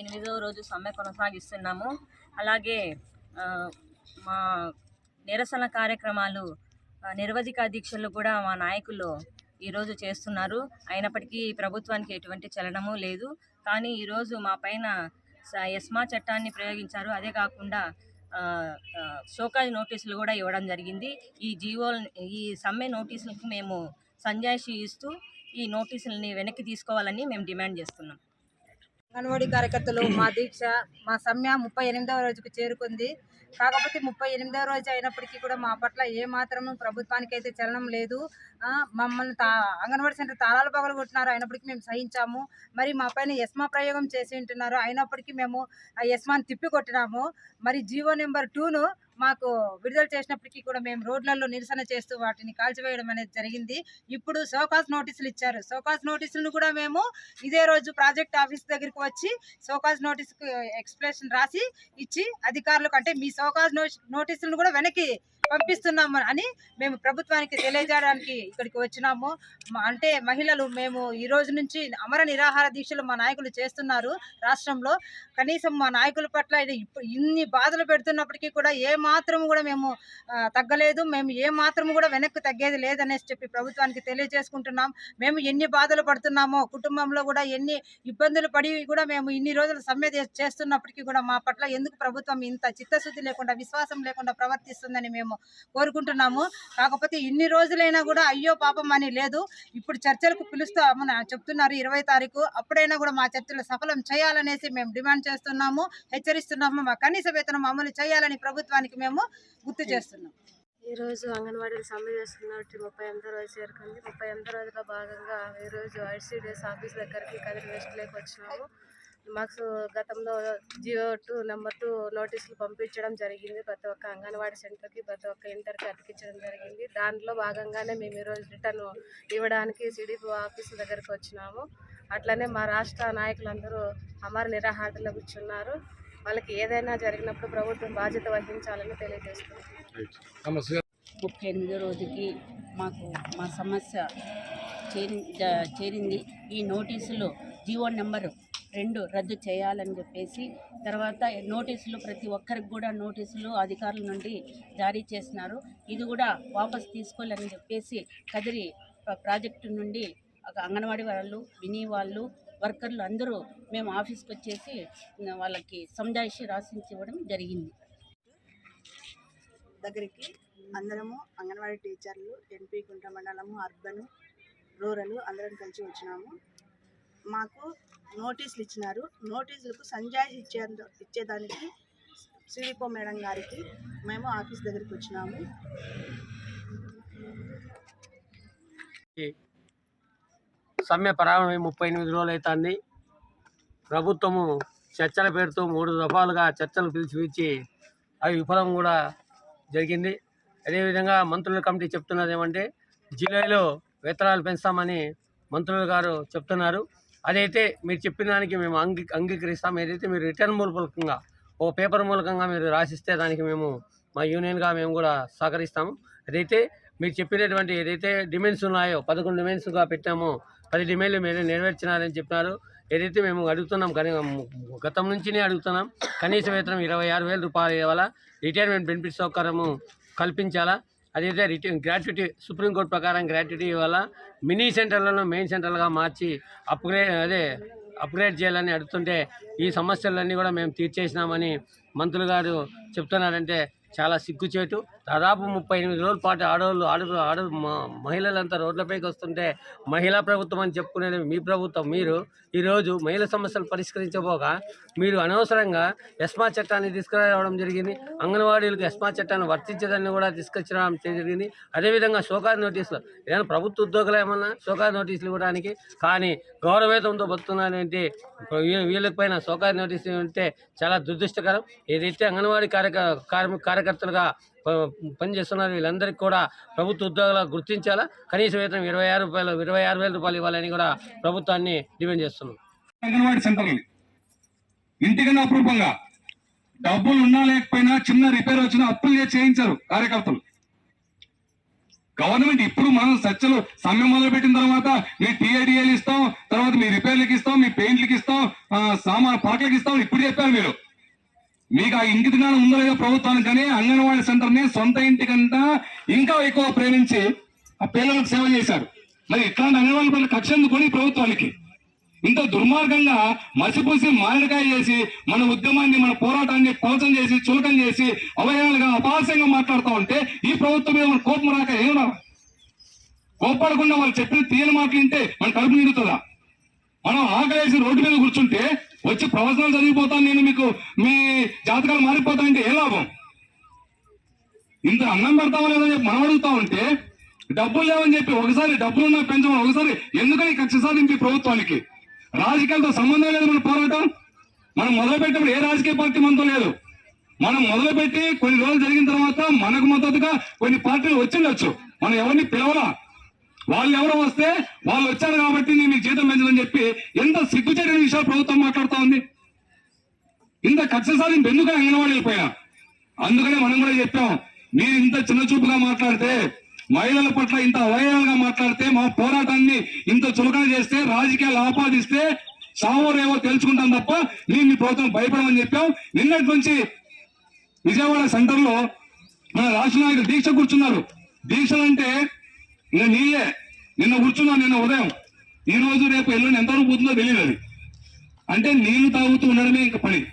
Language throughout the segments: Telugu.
ఎనిమిదవ రోజు సమ్మె కొనసాగిస్తున్నాము. అలాగే మా నిరసన కార్యక్రమాలు నిరవధిక దీక్షలు కూడా మా నాయకులు ఈరోజు చేస్తున్నారు. అయినప్పటికీ ప్రభుత్వానికి ఎటువంటి చలనము లేదు. కానీ ఈరోజు మా పైన ఎస్మా చట్టాన్ని ప్రయోగించారు. అదే కాకుండా షోకాజ్ నోటీసులు కూడా ఇవ్వడం జరిగింది. ఈ జీవో ఈ సమ్మె నోటీసులకు మేము సంజాయిషి ఇస్తూ ఈ నోటీసులని వెనక్కి తీసుకోవాలని మేము డిమాండ్ చేస్తున్నాం. అంగన్వాడీ కార్యకర్తలు మా దీక్ష మా సమ్మె ముప్పై ఎనిమిదవ రోజుకు చేరుకుంది. కాకపోతే ముప్పై ఎనిమిదవ రోజు అయినప్పటికీ కూడా మా పట్ల ఏ ప్రభుత్వానికి అయితే చలనం లేదు. మమ్మల్ని తా అంగన్వాడీ సెంటర్ తాళాలు పగలు కొట్టినారు అయినప్పటికీ మేము సహించాము. మరి మా పైన ఎస్మా ప్రయోగం చేసి ఉంటున్నారు. అయినప్పటికీ మేము ఆ ఎస్మాని తిప్పి కొట్టినాము. మరి జీవో నెంబర్ టూను మాకు విడుదల చేసినప్పటికీ కూడా మేము రోడ్లలో నిరసన చేస్తూ వాటిని కాల్చివేయడం అనేది జరిగింది. ఇప్పుడు సోకాస్ నోటీసులు ఇచ్చారు. సోకాస్ నోటీసులను కూడా మేము ఇదే రోజు ప్రాజెక్ట్ ఆఫీస్ దగ్గరికి వచ్చి సోకాస్ నోటీసుకు ఎక్స్ప్లెనేషన్ రాసి ఇచ్చి అధికారులకు అంటే మీ సోకాజ్ నోటీసులను కూడా వెనక్కి పంపిస్తున్నాము అని మేము ప్రభుత్వానికి తెలియజేయడానికి ఇక్కడికి వచ్చినాము. అంటే మహిళలు మేము ఈ రోజు నుంచి అమర నిరాహార దీక్షలు మా నాయకులు చేస్తున్నారు రాష్ట్రంలో. కనీసం మా నాయకుల పట్ల ఇన్ని బాధలు పెడుతున్నప్పటికీ కూడా ఏ మాత్రం కూడా మేము తగ్గలేదు. మేము ఏ మాత్రం కూడా వెనక్కి తగ్గేది లేదనేసి చెప్పి ప్రభుత్వానికి తెలియజేసుకుంటున్నాం. మేము ఎన్ని బాధలు పడుతున్నామో కుటుంబంలో కూడా ఎన్ని ఇబ్బందులు పడి కూడా మేము ఇన్ని రోజులు సమ్మె చేస్తున్నప్పటికీ కూడా మా పట్ల ఎందుకు ప్రభుత్వం ఇంత చిత్తశుద్ధి లేకుండా విశ్వాసం లేకుండా ప్రవర్తిస్తుందని మేము కోరుకుంటున్నాము. కాకపోతే ఇన్ని రోజులైనా కూడా అయ్యో పాపం అని లేదు. ఇప్పుడు చర్చలకు పిలుస్తామని చెప్తున్నారు ఇరవై తారీఖు. అప్పుడైనా కూడా మా చర్చలు సఫలం చేయాలనేసి మేము డిమాండ్ చేస్తున్నాము. హెచ్చరిస్తున్నాము. మా కనీస వేతనం అమలు చేయాలని ప్రభుత్వానికి మేము గుర్తు చేస్తున్నాం. ఈరోజు అంగన్వాడీలు సమ్మె చేస్తున్నట్టు ముప్పై ఎనిమిదో రోజు చేరుకుంది. ముప్పై ఎనిమిదో రోజులో భాగంగా ఈరోజు ఐసీడీఎస్ ఆఫీస్ దగ్గరికి కదిరి వెస్ట్లోకి వచ్చినాము. మాకు గతంలో జియో టూ నెంబర్ టూ నోటీసులు పంపించడం జరిగింది. ప్రతి ఒక్క అంగన్వాడీ సెంటర్కి ప్రతి ఒక్క ఇంటర్కి అతికించడం జరిగింది. దాంట్లో భాగంగానే మేము ఈరోజు రిటర్న్ ఇవ్వడానికి సిడిపి ఆఫీస్ దగ్గరికి వచ్చినాము. అట్లనే మా రాష్ట్ర నాయకులందరూ అమర నిరాహారతలో కూర్చున్నారు. వాళ్ళకి ఏదైనా జరిగినప్పుడు ప్రభుత్వం బాధ్యత వహించాలని తెలియజేస్తుంది ముప్పై ఎనిమిదో రోజుకి మాకు మా సమస్య చేరి చేరింది. ఈ నోటీసులు జీవో నెంబరు రెండు రద్దు చేయాలని చెప్పేసి తర్వాత నోటీసులు ప్రతి ఒక్కరికి కూడా నోటీసులు అధికారుల నుండి జారీ చేసినారు. ఇది కూడా వాపస్ తీసుకోవాలని చెప్పేసి కదిరి ప్రాజెక్టు నుండి ఒక అంగన్వాడీ వాళ్ళు విని వాళ్ళు వర్కర్లు అందరూ మేము ఆఫీస్కి వచ్చేసి వాళ్ళకి సంజాయిషి రాసించి ఇవ్వడం జరిగింది. దగ్గరికి అందరము అంగన్వాడీ టీచర్లు ఎన్పి గుంట మండలము అర్బన్ రూరల్ అందరం కలిసి వచ్చినాము. మాకు నోటీసులు ఇచ్చినారు నోటీసులకు సంజాయిషి ఇచ్చే ఇచ్చేదానికి సిడిపో మేడం గారికి మేము ఆఫీస్ దగ్గరికి వచ్చినాము. సమ్మె ప్రారంభమై ముప్పై ఎనిమిది రోజులు అవుతుంది ప్రభుత్వము చర్చల పేరుతో మూడు దఫాలుగా చర్చలు పిలిచి అవి విఫలం కూడా జరిగింది. అదేవిధంగా మంత్రుల కమిటీ చెప్తున్నది ఏమంటే జూలైలో వేతనాలు పెంచుతామని మంత్రులు గారు చెప్తున్నారు. అదైతే మీరు చెప్పిన దానికి మేము అంగీ అంగీకరిస్తాం. ఏదైతే మీరు రిటర్న్ మూలకంగా ఓ పేపర్ మూలకంగా మీరు రాసిస్తే దానికి మేము మా యూనియన్గా మేము కూడా సహకరిస్తాము. అదైతే మీరు చెప్పినటువంటి ఏదైతే డిమాండ్స్ ఉన్నాయో పదకొండు డిమాండ్స్గా పెట్టామో పది డిమాండ్లు మీరు నెరవేర్చినారని చెప్పినారు. ఏదైతే మేము అడుగుతున్నాం కానీ గతం నుంచినే అడుగుతున్నాం కనీస వేతనం ఇరవై ఆరు వేల రూపాయలు ఇవ్వాలా రిటైర్మెంట్ బెనిఫిట్ సౌకర్యము కల్పించాలా అదైతే రిటర్న్ గ్రాట్యుటీ సుప్రీంకోర్టు ప్రకారం గ్రాట్యుటీ వల్ల మినీ సెంటర్లను మెయిన్ సెంటర్లుగా మార్చి అప్గ్రేడ్ అదే అప్గ్రేడ్ చేయాలని అడుగుతుంటే ఈ సమస్యలన్నీ కూడా మేము తీర్చేసినామని మంత్రులు గారు చెప్తున్నారంటే చాలా సిగ్గుచేటు. దాదాపు ముప్పై ఎనిమిది రోజుల పాటు ఆడవాళ్ళు ఆడ ఆడ మహిళలంతా రోడ్లపైకి వస్తుంటే మహిళా ప్రభుత్వం అని చెప్పుకునేది మీ ప్రభుత్వం మీరు ఈరోజు మహిళా సమస్యలు పరిష్కరించబోగా మీరు అనవసరంగా ఎస్మా చట్టాన్ని తీసుకురావడం జరిగింది అంగన్వాడీలకు ఎస్మా చట్టాన్ని వర్తించదని కూడా తీసుకొచ్చడం జరిగింది. అదేవిధంగా షోకార్ నోటీసులు ఏదైనా ప్రభుత్వ ఉద్యోగులు ఏమన్నా షోకార్ నోటీసులు ఇవ్వడానికి కానీ గౌరవేతంతో బతున్నారంటే వీళ్ళకి పైన షోకాజ్ నోటీసులు ఉంటే చాలా దురదృష్టకరం. ఏదైతే అంగన్వాడీ కార్యక కార్మిక కార్యకర్తలుగా పనిచేస్తున్నారు వీళ్ళందరికీ కూడా ప్రభుత్వ ఉద్యోగాలు గుర్తించాలా? కనీస వేతనం ఇరవై ఆరు రూపాయలు ఇరవై ఆరు వేల రూపాయలు ఇవ్వాలని కూడా ప్రభుత్వాన్ని డిమాండ్ చేస్తున్నాం. అంగన్వాడీ సెంటర్లు ఇంటికన్నా అప్రూపంగా డబ్బులు ఉన్నా లేకపోయినా చిన్న రిపేర్ వచ్చినా అప్పులు చేయించారు కార్యకర్తలు. గవర్నమెంట్ ఇప్పుడు మనం చర్చలు సమ్మె మొదలు పెట్టిన తర్వాత మీ టీఐడిఎల్ ఇస్తాం తర్వాత మీ రిపేర్లకు ఇస్తాం మీ పెయింట్లకు ఇస్తాం సామాన్ పాటలకు ఇస్తాం ఇప్పుడు చెప్పారు మీరు. మీకు ఆ ఇంటి జ్ఞానం ఉందో లేదో ప్రభుత్వానికి కానీ అంగన్వాడీ సెంటర్ని సొంత ఇంటి కంటే ఇంకా ఎక్కువ ప్రేమించి ఆ పిల్లలకు సేవ చేశారు. మరి ఇట్లాంటి అంగన్వాడీ పనులు కక్ష ఎందుకొని ప్రభుత్వానికి? ఇంత దుర్మార్గంగా మసిపూసి మారడికాయ చేసి మన ఉద్యమాన్ని మన పోరాటాన్ని కోచం చేసి చులకం చేసి అవయవాలుగా అపహాస్యంగా మాట్లాడుతూ ఉంటే ఈ ప్రభుత్వం మీద మన కోపం రాక ఏమన్నా కోపడకుండా వాళ్ళు చెప్పిన తీయని మాటలు వింటే మన కడుపు నిండుతుందా? మనం ఆకలేసి రోడ్డు మీద కూర్చుంటే వచ్చి ప్రవచనాలు చదివిపోతాను నేను మీకు. మీ జాతకాలు మారిపోతానంటే ఏ లాభం? ఇంత అన్నం పెడతామో లేదని చెప్పి మనం అడుగుతా ఉంటే డబ్బులు లేవని చెప్పి ఒకసారి డబ్బులున్నా పెంచమని ఒకసారి ఎందుకని కక్ష సాధింపు ప్రభుత్వానికి? రాజకీయాలతో సంబంధం లేదు మన పోరాటం. మనం మొదలుపెట్టినప్పుడు ఏ రాజకీయ పార్టీ మనతో లేదు. మనం మొదలుపెట్టి కొన్ని రోజులు జరిగిన తర్వాత మనకు మద్దతుగా కొన్ని పార్టీలు వచ్చిండొచ్చు మనం ఎవరిని పిలవలా? వాళ్ళు ఎవరు వస్తే వాళ్ళు వచ్చారు కాబట్టి నేను మీకు జీతం పెంచదని చెప్పి ఎంత సిగ్గుచేటిన విషయాలు ప్రభుత్వం మాట్లాడుతూ ఉంది? ఇంత కక్ష సాధింపు ఎందుకని అంగన్వాడీ అందుకనే మనం కూడా చెప్పాం మీరు ఇంత చిన్న చూపుగా మాట్లాడితే మహిళల పట్ల ఇంత అవయవాలుగా మాట్లాడితే మా పోరాటాన్ని ఇంత చులకన చేస్తే రాజకీయాలు ఆపాదిస్తే సావరేవో తెలుసుకుంటాం తప్ప నేను మీ ప్రభుత్వం భయపడమని చెప్పాం. నిన్నటి నుంచి విజయవాడ సెంటర్లో మన రాష్ట్ర నాయకులు దీక్ష కూర్చున్నారు. దీక్షలు అంటే ఇక నీయే. నిన్న కూర్చున్నా నిన్న ఉదయం. ఈ రోజు రేపు ఎల్లుండి ఎంతవరకు పోతుందో తెలియదు అది. అంటే నీళ్ళు తాగుతూ ఉండడమే ఇంక పని.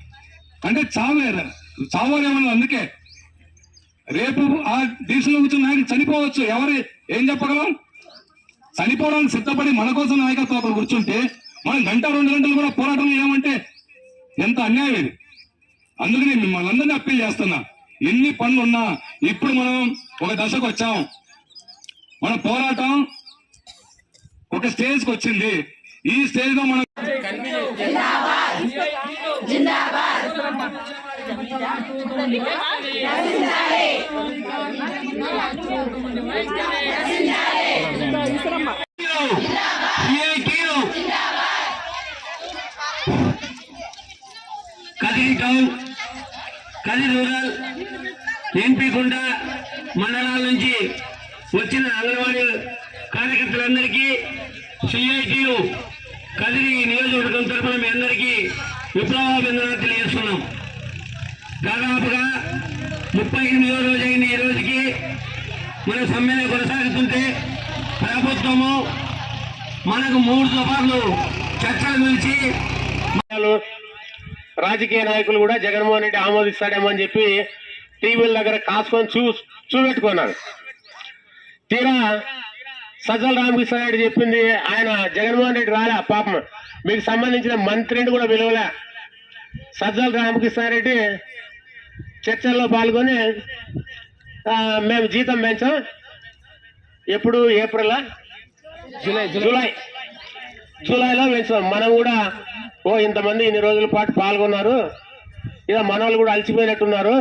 అంటే చావేరా చావరేమన్నది అందుకే. రేపు ఆ దేశంలో కూర్చున్న నాయకుడు చనిపోవచ్చు. ఎవరు? ఏం చెప్పగలం? చనిపోవడానికి సిద్ధపడి మన కోసం నాయకత్వం అక్కడ కూర్చుంటే మనం గంట రెండు గంటలు కూడా పోరాటం ఏమంటే ఎంత అన్యాయం ఇది. అందుకని మిమ్మల్ని అందరినీ అప్పీల్ చేస్తున్నా. ఎన్ని పనులు ఉన్నా ఇప్పుడు మనం ఒక దశకు వచ్చాం. మన పోరాటం ఒక స్టేజ్కి వచ్చింది. ఈ స్టేజ్లో మనం Kadiri town Kadiri rural MP గుండా మండలాల నుంచి వచ్చిన అంగన్వాడీ కార్యకర్తలందరికీ సిఐటియు కదిరి నియోజకవర్గం తరఫున మీ అందరికీ విప్లవాభిందనాలు తెలియజేస్తున్నాం. దాదాపుగా ముప్పై ఎనిమిదో రోజు అయిన ఈ రోజుకి. మన సమ్మెను కొనసాగుతుంటే ప్రభుత్వము మనకు మూడు సభలు చర్చలు పిలిచి రాజకీయ నాయకులు కూడా జగన్మోహన్ రెడ్డి ఆమోదిస్తాడేమో అని చెప్పి టీవీల దగ్గర కాసుకొని చూ చూపెట్టుకున్నారు. తీరా సజ్జల రామకృష్ణారెడ్డి చెప్పింది. ఆయన జగన్మోహన్ రెడ్డి రాలే పాపం. మీకు సంబంధించిన మంత్రిని కూడా పిలవలే. సజ్జల రామకృష్ణారెడ్డి చర్చల్లో పాల్గొని మేము జీతం పెంచాం. ఎప్పుడు? April July July. జూలైలో పెంచాం. మనం కూడా ఓ ఇంతమంది ఇన్ని రోజుల పాటు పాల్గొన్నారు. ఇక మన వాళ్ళు కూడా అలసిపోయినట్టున్నారు.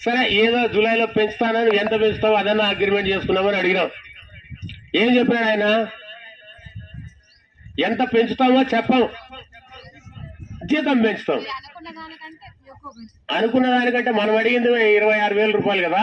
సరే ఏదో జూలైలో పెంచుతానని ఎంత పెంచుతావో అదన్నా అగ్రిమెంట్ చేసుకున్నామని అడిగినాం ఏం చెప్పాడు ఆయన? ఎంత పెంచుతామో చెప్పం జీతం పెంచుతాం అనుకున్న దానికంటే మనం అడిగింది ఇరవై ఆరు వేల రూపాయలు కదా.